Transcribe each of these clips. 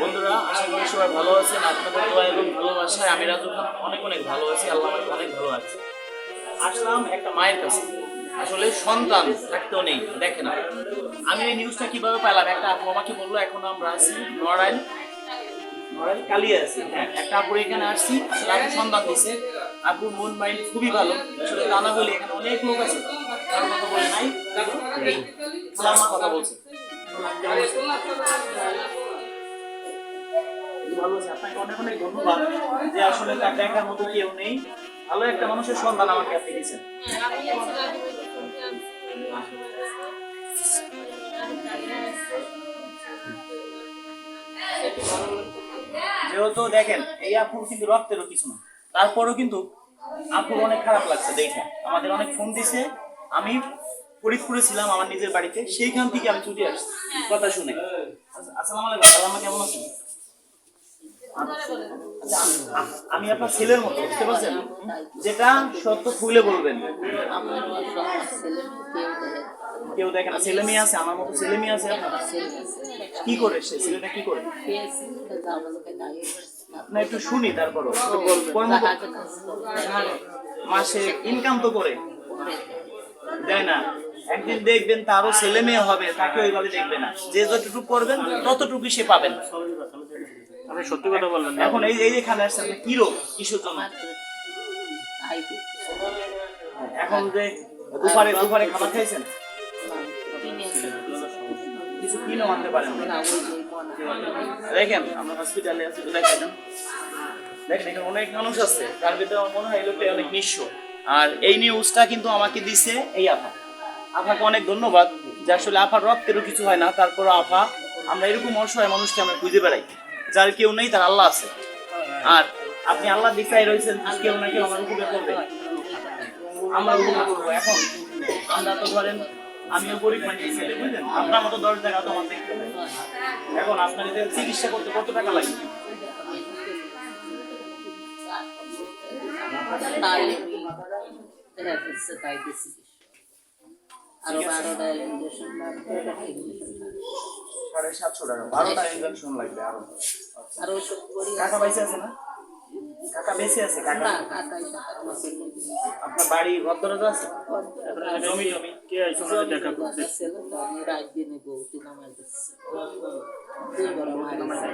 বন্ধুরা, আশা করি সবাই ভালো আছেন। আপনাদের দোয়া এবং ভালোবাসায় আমি রাজু খান অনেক অনেক ভালো আছি, আল্লাহ আমাকে অনেক ভালো আছে আসলাম একটা মায়ের কাছে। আসলে সন্তান থাকতেও নেই, দেখে না। আমি এই নিউজটা কীভাবে পেলাম একটা আপু আমাকে বলল, এখন আমরা আছি নড়াইল নড়াইল হ্যাঁ একটা এখানে আসছি। আপু সন্তান দিছে আপুর মন, মাইন্ড খুবই ভালো। আসলে তা না বলে এখানে অনেক লোক আছে। কারোর কথা বলে নাই। কথা বলছে ভালো আপনাকে অনেক অনেক ধন্যবাদ যে আসলে তার দেখার মতো কেউ নেই। ভালো একটা মানুষের সন্ধান আমাকে আপনি দিয়েছেন। যেহেতু দেখেন এই আপুর কিন্তু রক্তেরও কিছু না। তারপরেও কিন্তু আপুর অনেক খারাপ লাগছে দেখে আমাদের অনেক ফোন দিছে। আমি ফরিদপুরে ছিলাম আমার নিজের বাড়িতে সেইখান থেকে আমি ছুটে আসছি। কথা শুনে। আসসালামু আলাইকুম। সালামা কেমন আছেন? আচ্ছা, আম- আপনার ছেলের মতো, বুঝতে পারছেন? যেটা সত্য খুলে বলবেন। কেউ দেখে না, ছেলে মেয়ে আছে, আমার মতো ছেলে মেয়ে আছে? কি করে সে ছেলেটা কি করে? না, একটু শুনি। কর্ম- মাসে ইনকাম তো করে। দেয় না। একদিন দেখবেন তারও ছেলে মেয়ে হবে তাকে ওইভাবে দেখবে না। যে যতটুকু করবেন ততটুকু সে পাবেন। আপনি সত্যি কথা বললেন এখন এই এই যেখানে আসছে আপনি কি রোগ কিসের জন্য এখন যে দুপারে দুপারে খাবার খাইছেন? কিছু কিনে আনতে পারেন দেখেন আমরা হসপিটালে আছি তো দেখেন। দেখেন এখানে অনেক মানুষ আছে। তার ভিতরে আমার মনে হয় এই লোকটা অনেক নিঃস্ব। আর এই নিউজটা কিন্তু আমাকে দিছে এই আফা। আফাকে অনেক ধন্যবাদ যে আসলে আফার রক্তেরও কিছু হয় না তারপর আফা আমরা এরকম অসহায় মানুষকে আমরা খুঁজে বেড়াই। যার কেউ নেই তার আল্লাহ আছে। আর আপনি আল্লাহ দিকাই রয়েছেন কেউ না কেউ আমার উপকার করবে। আমরা উপকার করব এখন। আমরা তো ধরেন আমিও গরিব মানুষ ছেলে বুঝলেন? আপনার মতো দশ টাকা তো আমার দেখতে এখন আপনার এদের চিকিৎসা করতে কত টাকা লাগে? আরও বারোটা ইঞ্জেকশন সাড়ে সাতশো টাকা বারোটা ইঞ্জেকশন লাগবে আরও। আরও টাকা পাইছে আছে না? কাকা বেঁচে আছে কাকা। আপনার বাড়ি ভদ্রজ আছে? জমি জমি। কে দেখা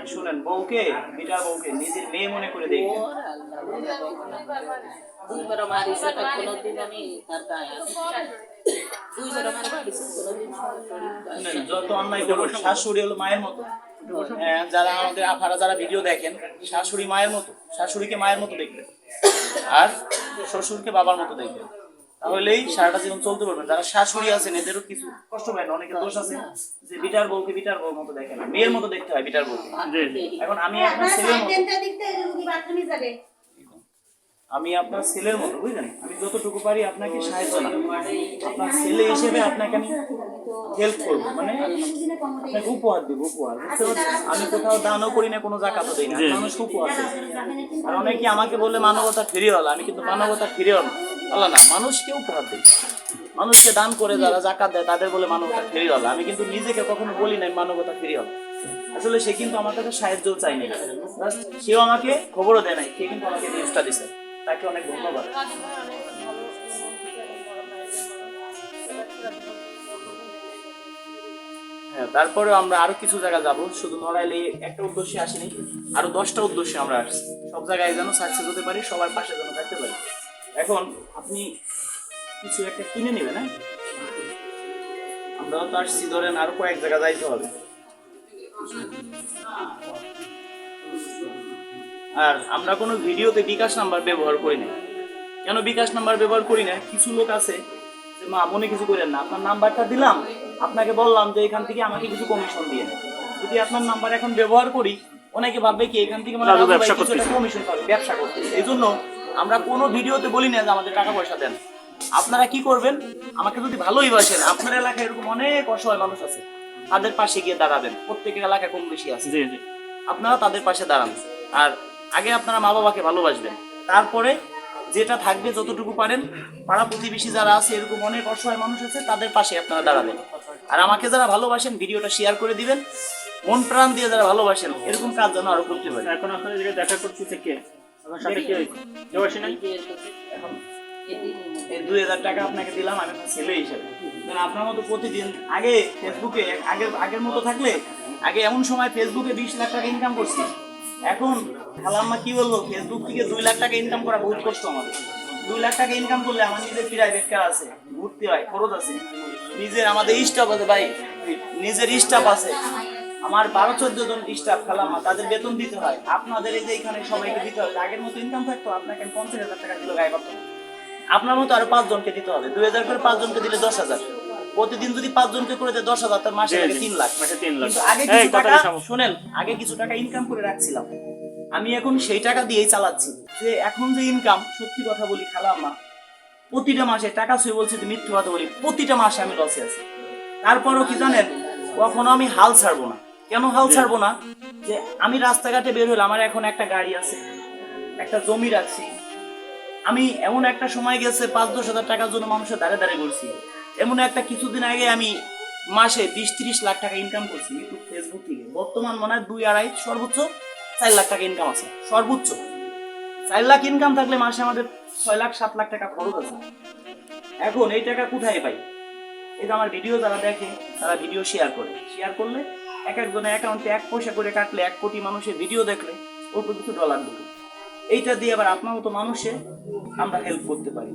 শুনেন বউকে বিটার বউকে নিজের মেয়ে মনে করে দেখবেন ওর আল্লাহ দুই বড় মারি সেটা কোনোদিন আমি তার গায়ে আসি মারি কোনোদিন যত অন্যায় করব শাশুড়ি হলো মায়ের মতো। যারা আমাদের আফারা যারা ভিডিও দেখেন শাশুড়ি মায়ের মতো শাশুড়িকে মায়ের মতো দেখবেন। আর শ্বশুরকে বাবার মতো দেখবেন। তাহলেই সারাটা জীবন চলতে পারবেন। যারা শাশুড়ি আছেন এদেরও কিছু কষ্ট পায় না অনেকে দোষ আছে যে বিটার বউকে বিটার বউর মতো দেখে না। মেয়ের মতো দেখতে হয় বিটার বউকে। জি এখন আমি আপনার ছেলের মতো সাইডেনটা দেখতে রুগী বাথরুমে যাবে আমি আপনার ছেলের মতো বুঝলেন? আমি যতটুকু পারি আপনাকে সাহায্য না আপনার ছেলে হিসেবে আপনাকে আমি হেল্প করব মানে আপনাকে উপহার দেবো উপহার। বুঝতে পারছেন? আমি কোথাও দানও করি না কোনো জাকাতও দিই না। মানুষকে উপহার দেবো আর অনেকে আমাকে বলে মানবতা ফিরিওয়ালা। আমি কিন্তু মানবতা ফিরিওয়ালা আল্লাহ না মানুষকে উপহার দিই। মানুষকে দান করে যারা জাকাত দেয় তাদের বলে মানবতা ফিরিওয়ালা। আমি কিন্তু নিজেকে কখনো বলি নাই মানবতা ফিরিওয়ালা। আসলে সে কিন্তু আমার কাছে সাহায্যও চাইনি সেও আমাকে খবরও দেয় নাই সে কিন্তু আমাকে নিউজটা দিছে। তাকে অনেক ধন্যবাদ। হ্যাঁ তারপরেও আমরা আরও কিছু জায়গা যাব। শুধু নড়াইলে একটা উদ্দেশ্যে আসিনি, আরও দশটা উদ্দেশ্যে আমরা আসছি। সব জায়গায় যেন সাকসেস হতে পারি, সবার পাশে যেন থাকতে পারি। এখন আপনি কিছু একটা কিনে নেবেন হ্যাঁ? আমরাও তো আসছি, ধরেন আরও কয়েক জায়গা যাইতে হবে। আর আমরা কোনো ভিডিওতে বিকাশ নাম্বার ব্যবহার করি না কেন বিকাশ নাম্বার ব্যবহার করি না কিছু লোক আছে যে মা মনে কিছু করেন না আপনার নাম্বারটা দিলাম আপনাকে বললাম যে এখান থেকে আমাকে কিছু কমিশন দিয়ে যদি আপনার নাম্বার এখন ব্যবহার করি অনেকে ভাববে কি এখান থেকে মানে ব্যবসা করতেছে। কমিশন পাবে ব্যবসা করতেছে। এই জন্য আমরা কোনো ভিডিওতে বলি না যে আমাদের টাকা পয়সা দেন। আপনারা কি করবেন? আমাকে যদি ভালোই বাসেন আপনার এলাকায় এরকম অনেক অসহায় মানুষ আছে তাদের পাশে গিয়ে দাঁড়াবেন। প্রত্যেকের এলাকায় কম বেশি আছে। আপনারা তাদের পাশে দাঁড়ান। আর আগে আপনারা মা বাবাকে ভালোবাসবেন। তারপরে যেটা থাকবে যতটুকু পারেন পাড়া প্রতিবেশী যারা আছে এরকম অনেক অসহায় মানুষ আছে তাদের পাশে আপনারা দাঁড়াবেন। আর আমাকে যারা ভালোবাসেন ভিডিওটা শেয়ার করে দিবেন। মন প্রাণ দিয়ে যারা ভালোবাসেন এরকম কাজ যেন আরও করতে পারে। এখন আপনাদের দেখা করতেছে কে? আপনার সাথে কে? কেউ আসে নাই এখন এই দুই হাজার টাকা আপনাকে দিলাম আমি আপনার ছেলে হিসেবে। কারণ আপনার মতো প্রতিদিন আগে ফেসবুকে আগের আগের মতো থাকলে আগে এমন সময় ফেসবুকে বিশ লাখ টাকা ইনকাম করছি। এখন খালাম্মা কি বলব ফেসবুক থেকে দুই লাখ টাকা ইনকাম করা বহুত কষ্ট আমাদের দুই লাখ টাকা ইনকাম করলে আমার নিজের প্রাইভেট কার আছে, ঘুরতে হয়, খরচ আছে। নিজের আমাদের স্টাফ আছে ভাই, নিজের স্টাফ আছে। আমার বারো, চোদ্দ জন স্টাফ খালাম্মা, তাদের বেতন দিতে হয়। আপনাদের এই যে এখানে সবাইকে দিতে হবে, আগের মতো ইনকাম থাকতো, আপনাকে পঞ্চাশ হাজার টাকা দিল গায়ে পারতাম আপনার মতো আরও পাঁচজনকে দিতে হবে। দুই হাজার করে পাঁচজনকে দিলে দশ হাজার। প্রতিদিন যদি পাঁচজনকে করে দেয় দশ হাজার তার মাসে লাগে তিন লাখ। মাসে তিন লাখ। আগে কিছু টাকা শোনেন আগে কিছু টাকা ইনকাম করে রাখছিলাম। আমি এখন সেই টাকা দিয়েই চালাচ্ছি। যে এখন যে ইনকাম সত্যি কথা বলি খালাম্মা প্রতিটা মাসে টাকা ছুঁয়ে বলছি যে মিথ্যে কথা বলি প্রতিটা মাসে আমি লসে আছি। তারপরও কি জানেন কখনো আমি হাল ছাড়বো না। কেন হাল ছাড়বো না? যে আমি রাস্তাঘাটে বের হলে আমার এখন একটা গাড়ি আছে একটা জমি রাখছি। আমি এমন একটা সময় গেছে পাঁচ দশ হাজার টাকার জন্য মানুষের দাঁড়ে দাঁড়ে করছি এমন একটা কিছুদিন আগে আমি মাসে বিশ ত্রিশ লাখ টাকা ইনকাম করছি ইউটিউব ফেসবুক থেকে। বর্তমান মনে হয় দুই আড়াই, সর্বোচ্চ চার লাখ টাকা ইনকাম আছে। সর্বোচ্চ। চার লাখ ইনকাম থাকলে মাসে আমাদের ছয় লাখ, সাত লাখ টাকা খরচ আছে। এখন এই টাকা কোথায় পাই? এই যে আমার ভিডিও যারা দেখে, তারা ভিডিও শেয়ার করে। শেয়ার করলে এক একজনের অ্যাকাউন্টে এক পয়সা করে কাটলে এক কোটি মানুষের ভিডিও দেখলে, ওর কিছু ডলার ঢুকে। এইটা দিয়ে আবার আপনার মতো মানুষে আমরা হেল্প করতে পারি।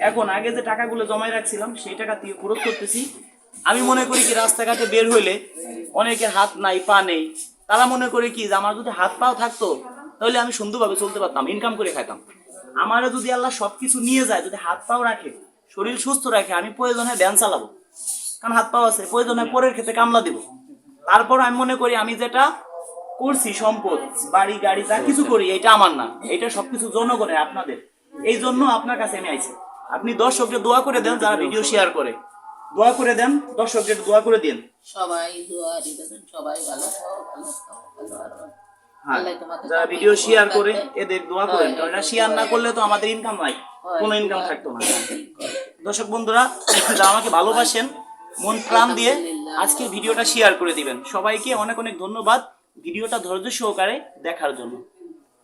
এখন আগে যে টাকাগুলো জমায় রাখছিলাম, সেই টাকা দিয়ে খরচ করতেছি। আমি মনে করি কি, রাস্তাঘাটে বের হইলে অনেকের হাত নাই, পা নেই। তারা মনে করে কি, যে আমার যদি হাত পাও থাকতো, তাহলে আমি সুন্দরভাবে চলতে পারতাম ইনকাম করে খাইতাম। আমারও যদি আল্লাহ সবকিছু নিয়ে যায়, যদি হাত পাও রাখে, শরীর সুস্থ রাখে, আমি প্রয়োজনে ব্যান চালাবো। কারণ হাত পাও আছে, প্রয়োজনে পরের ক্ষেত্রে কামলা দিব। তারপর আমি মনে করি, আমি যেটা করছি, সম্পদ, বাড়ি, গাড়ি, যা কিছু করি এটা আমার না। এটা সবকিছু জনগণের, আপনাদের। এই জন্য আপনার কাছে আমি আইছি। আপনি দর্শকদের দোয়া করে দেন যারা ভিডিও শেয়ার করে। দোয়া করে দেন দর্শকদের দোয়া করে দিন। সবাই দোয়া দিবেন সবাই ভালো। হ্যাঁ যারা ভিডিও শেয়ার করে এদের দোয়া করেন কারণ শেয়ার না করলে তো আমাদের ইনকাম নাই কোনো ইনকাম থাকতো না। দর্শক বন্ধুরা যারা আমাকে ভালোবাসেন মন প্রাণ দিয়ে আজকের ভিডিওটা শেয়ার করে দিবেন। সবাইকে অনেক অনেক ধন্যবাদ। ভিডিওটা ধৈর্য সহকারে দেখার জন্য।